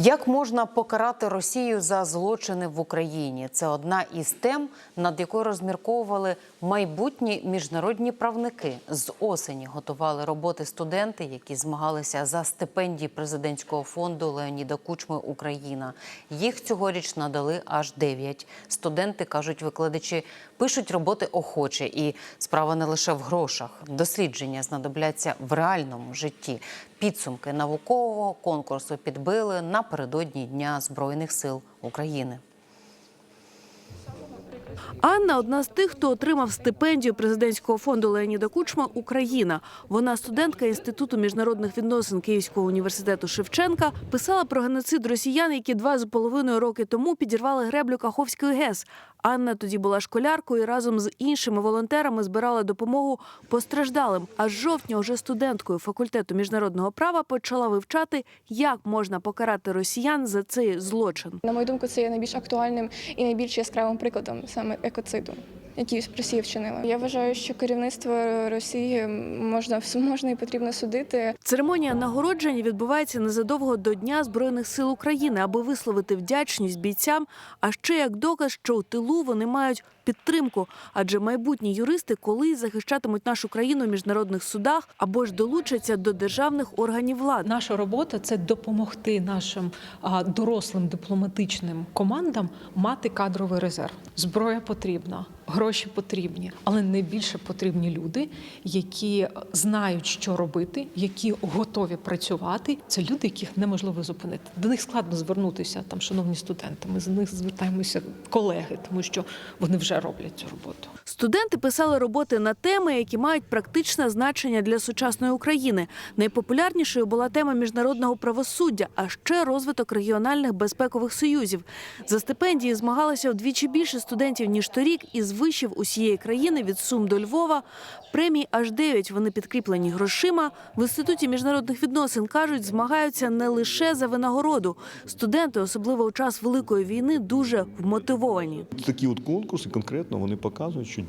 Як можна покарати Росію за злочини в Україні? Це одна із тем, над якою розмірковували майбутні міжнародні правники. З осені готували роботи студенти, які змагалися за стипендії президентського фонду Леоніда Кучми Україна. Їх цьогоріч надали аж дев'ять. Студенти кажуть, викладачі пишуть роботи охоче, і справа не лише в грошах. Дослідження знадобляться в реальному житті. Підсумки наукового конкурсу підбили напередодні Дня Збройних сил України. Анна одна з тих, хто отримав стипендію президентського фонду Леоніда Кучма Україна. Вона студентка інституту міжнародних відносин Київського університету Шевченка. Писала про геноцид росіян, які два з половиною роки тому підірвали греблю Каховської ГЕС. Анна тоді була школяркою і разом з іншими волонтерами збирала допомогу постраждалим. А з жовтня вже студенткою факультету міжнародного права почала вивчати, як можна покарати росіян за цей злочин. На мою думку, це є найбільш актуальним і найбільш яскравим прикладом саме екоциду, який Росія вчинила. Я вважаю, що керівництво Росії можна можна і потрібно судити. Церемонія нагородження відбувається незадовго до Дня Збройних сил України, аби висловити вдячність бійцям, а ще як доказ, що у тилу вони мають підтримку, адже майбутні юристи колись захищатимуть нашу країну в міжнародних судах або ж долучаться до державних органів влади. Наша робота це допомогти нашим дорослим дипломатичним командам мати кадровий резерв. Зброя потрібна, гроші потрібні, але найбільше потрібні люди, які знають, що робити, які готові працювати. Це люди, яких неможливо зупинити. До них складно звернутися там, шановні студенти. Ми з них звертаємося колеги, тому що вони вже роблять цю роботу. Студенти писали роботи на теми, які мають практичне значення для сучасної України. Найпопулярнішою була тема міжнародного правосуддя, а ще розвиток регіональних безпекових союзів. За стипендії змагалося вдвічі більше студентів ніж торік із вишів усієї країни від Сум до Львова. Премії аж 9, Вони підкріплені грошима. В інституті міжнародних відносин кажуть, змагаються не лише за винагороду. Студенти, особливо у час великої війни, дуже вмотивовані. Такі от конкурси конкретно вони показують, що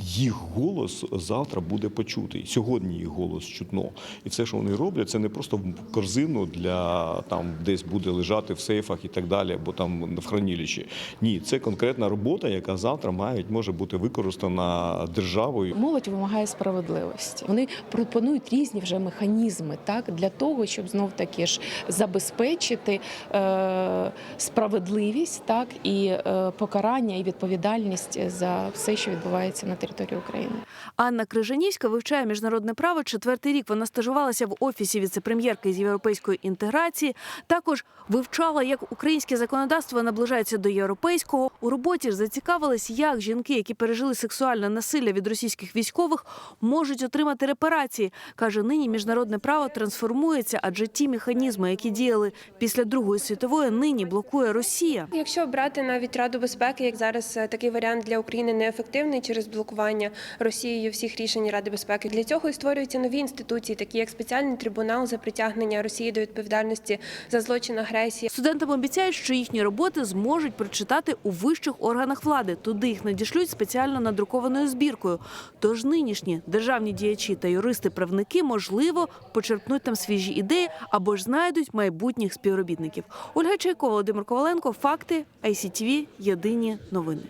їх голос завтра буде почутий. Сьогодні їх голос чутно. І все, що вони роблять, це не просто в корзину для там десь буде лежати в сейфах і так далі, або там в хранилищі. Ні, це конкретна робота, яка завтра має може бути використана державою. Молодь вимагає справедливості. Вони пропонують різні вже механізми, так для того, щоб знов таки ж забезпечити е, справедливість, так і е, покарання і відповідальність за все, що відбувається на території України. Анна Крижанівська вивчає міжнародне право четвертий рік. Вона стажувалася в офісі віцепрем'єрки з європейської інтеграції. Також вивчала, як українське законодавство наближається до європейського. У роботі ж зацікавилась, як жінки, які пережили сексуальне насилля від російських військових, можуть отримати репарації. каже, нині міжнародне право трансформується, адже ті механізми, які діяли після Другої світової, нині блокує Росія. Якщо брати навіть Раду безпеки, як зараз е, такий варіант для України неефективний через блокування Росією всіх рішень Ради безпеки, для цього і створюються нові інституції, такі як спеціальний трибунал за притягнення Росії до відповідальності за злочин агресії. Студентам обіцяють, що їхні роботи зможуть прочитати у вищих органах влади. Туди їх надішлють спеціально надрукованою збіркою. Тож нинішні державні діячі та юристи-правники, можливо, почерпнуть там свіжі ідеї або ж знайдуть майбутніх співробітників. Ольга Чайкова, Володимир Коваленко, факти ICTV, Єдині новини.